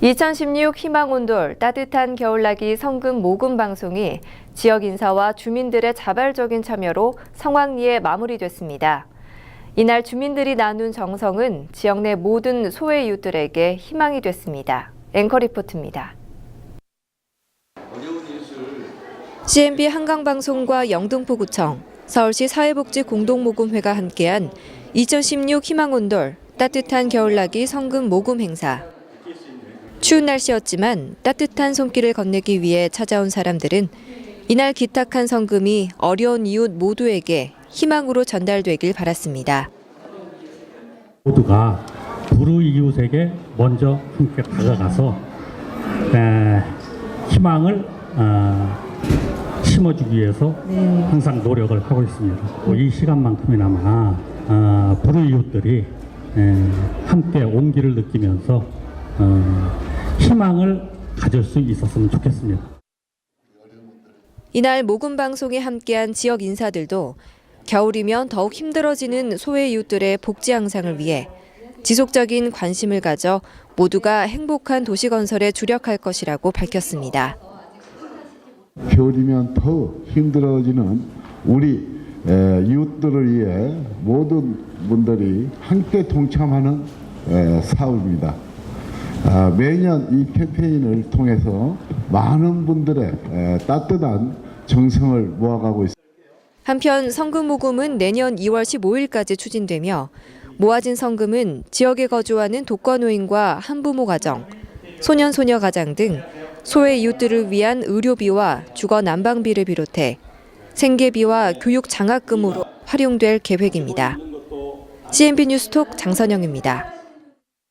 2016 희망온돌 따뜻한 겨울나기 성금 모금 방송이 지역 인사와 주민들의 자발적인 참여로 성황리에 마무리됐습니다. 이날 주민들이 나눈 정성은 지역 내 모든 소외 이웃들에게 희망이 됐습니다. 앵커 리포트입니다. CNB 한강방송과 영등포구청, 서울시 사회복지 공동모금회가 함께한 2016 희망온돌 따뜻한 겨울나기 성금 모금 행사. 추운 날씨였지만 따뜻한 손길을 건네기 위해 찾아온 사람들은 이날 기탁한 성금이 어려운 이웃 모두에게 희망으로 전달되길 바랐습니다. 모두가 불우 이웃에게 먼저 함께 다가가서 에, 희망을 어, 심어주기 위해서 항상 노력을 하고 있습니다. 이 시간만큼이나마 어, 불우 이웃들이 에, 함께 온기를 느끼면서 어, 희망을 가질 수 있었으면 좋겠습니다. 이날 모금 방송에 함께한 지역 인사들도 겨울이면 더욱 힘들어지는 소외 이웃들의 복지 향상을 위해 지속적인 관심을 가져 모두가 행복한 도시 건설에 주력할 것이라고 밝혔습니다. 겨울이면 더 힘들어지는 우리 에, 이웃들을 위해 모든 분들이 함께 동참하는 에, 사업입니다. 아, 매년 이 캠페인을 통해서 많은 분들의 에, 따뜻한 정성을 모아가고 있습니다. 한편 성금 모금은 내년 2월 15일까지 추진되며 모아진 성금은 지역에 거주하는 독거노인과 한부모 가정, 소년 소녀 가장 등 소외 이웃들을 위한 의료비와 주거 난방비를 비롯해 생계비와 교육 장학금으로 활용될 계획입니다. CNB 뉴스톡 장선영입니다.